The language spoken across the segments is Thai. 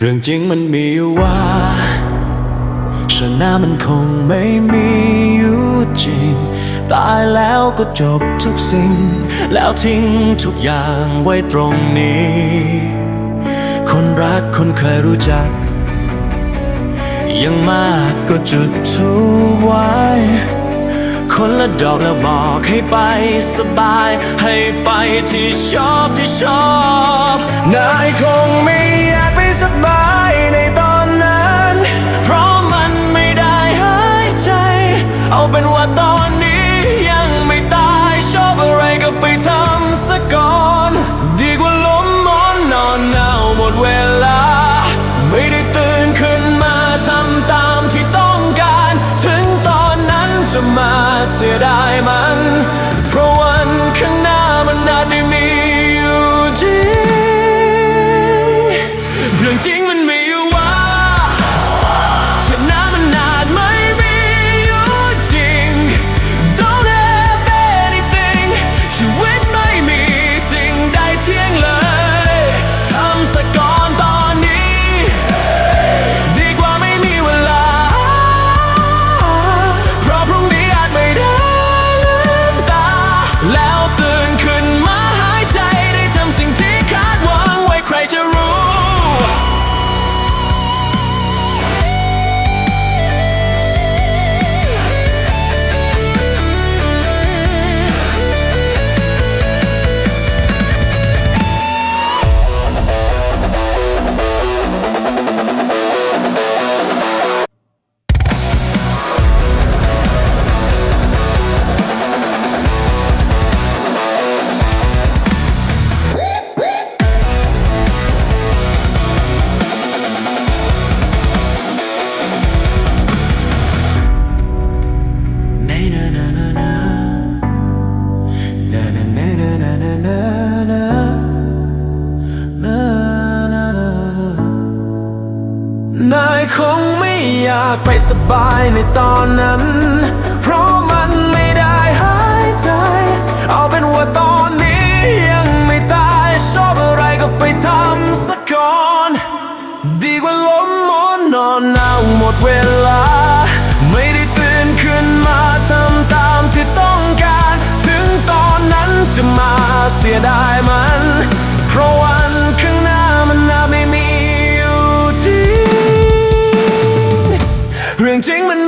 เรื่องจริงมันมีอยู่ว่าชนะมันคงไม่มีอยู่จริง ตายแล้วก็จบทุกสิ่ง แล้วทิ้งทุกอย่างไว้ตรงนี้ คนรักคนเคยรู้จัก ยังมากก็จุดทูไว้ คนละดอกแล้วบอกให้ไปสบาย ให้ไปที่ชอบที่ชอบ นายคงไม่อยากไปสบายในตอนนั้น เพราะมันไม่ได้หายใจ เอาเป็นว่าตอนนี้ยังไม่ตายชอบอะไรก็ไปทำซะก่อน ดีกว่าล้มมอนนอนหนาวหมดเวลา ไม่ได้ตื่นขึ้นมาทำตามที่ต้องการ ถึงตอนนั้นจะมา เสียดายมัน คงไม่อยากไปสบายในตอนนั้น เพราะมันไม่ได้หายใจ เอาเป็นว่าตอนนี้ยังไม่ตายชอบอะไรก็ไปทำสักก่อน ดีกว่าล้มหมอนนอนหนาวหมดเวลา ไม่ได้ตื่นขึ้นมาทำตามที่ต้องการ ถึงตอนนั้นจะมาเสียดายมันเเรื่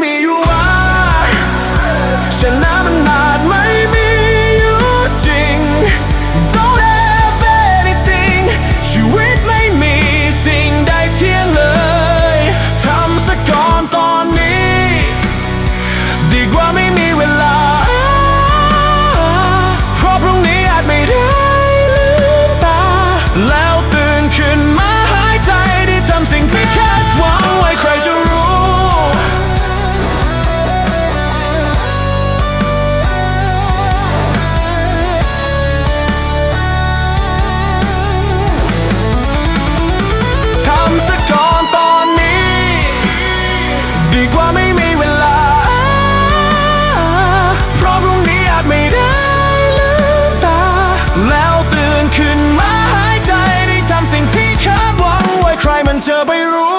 นขึ้น